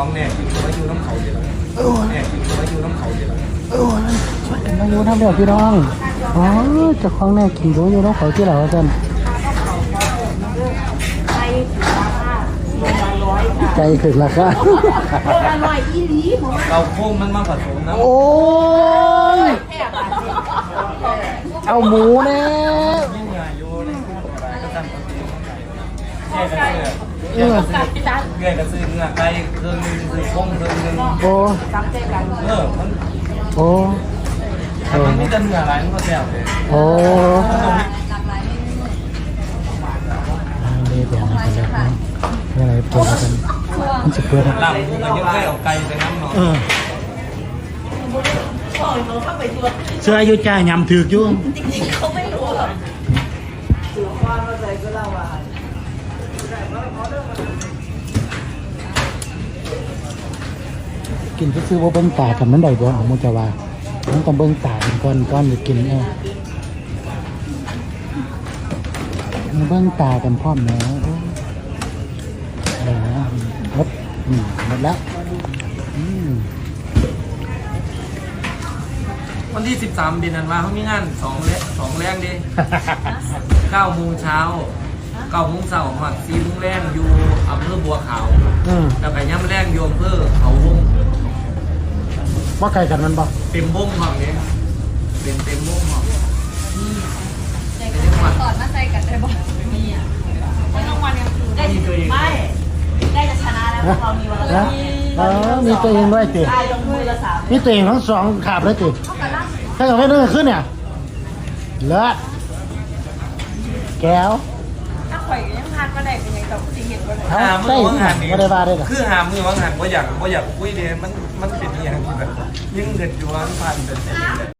ของเนี่ยมาอยู่น้ำเขาเดียวเออเนี่ยมาอยู่น้ำเขาเดียวเออมันมาอยู่ทำเดียวพี่น้องอ๋อเจ้าของแน่กินรู้อยู่น้องเขาที่เราจันใจถึงราคาโลละร้อยอีหลีหมเราโค้งมันมาผสมนะโอ้ยเอาหมูแน่ยิ่งใหญ่โยนี่ก็ตั้งปกติแค่กัน เลยเออกับจันเงื่อนกระซื้อเงื่อไก่เครื่องนึงคือโค้งเครื่องนึงโอ้จำใจกันเออมันโอ้ถ้ามันไม่จะเงื่ออะไรมันก็แซ่บเลยโอ้หลากหลายเมนูนี่เดี๋ยวนะเดี๋ยวนะเมื่อไหรเปิดกันมันจะเปิดลาบหมูก็ยังได้เอาไก่ใส่น้ำเนาะเออเสื้ออายุจ่ายยำถือกอยู่เขาไม่รู้หรอกกิ กินซื้อว่าเบิ้งตากันมันได้บ่เอามุจะว่ามันต้องเบิ้งตากันก่อนก่อนจะกินเออมันเบิ้งตากันพร้อมแล้วโอ้อะไรนะหมดหมดแล้ววันที่ 13เดือนธันวาเขามีงานสองเลสองแรงดิ9โมงเช้า 9โมงเช้าหอด4โมงแรงอยู่อำเภอบัวขาวอืมแล้วก็ย่ำแรงอยู่อำเภอเขาวงว่าไกลกันมันบ่เต็มวงห้องนี้เป็นเต็มวงห้องใจกันสอนมาใจกันได้บ่มีอะไม่ต้องวันยังคือได้ไม่ได้จะชนะแล้วเรามีวันละนะเออมีตัวเองด้วยติได้ลงมือละสามมีตัวเองทั้งสองขาบเลยติเท่ากันละถ้าเกิดไม่เลื่อนขึ้นเนี่ยเลิศแก้วถ้า ข่อยยังทานมาได้เป็นยังกับผู้ที่เห็นบ่ได้เอาหามืใส่อวังหันไม่ได้ว่าได้หรอ คือหามือวังหันว่าอยากว่าอยากคุยเดยมันมันเป็นอหย่างที่แบบยิ่งเกิดอยู่ว่ามันผ่านเป็น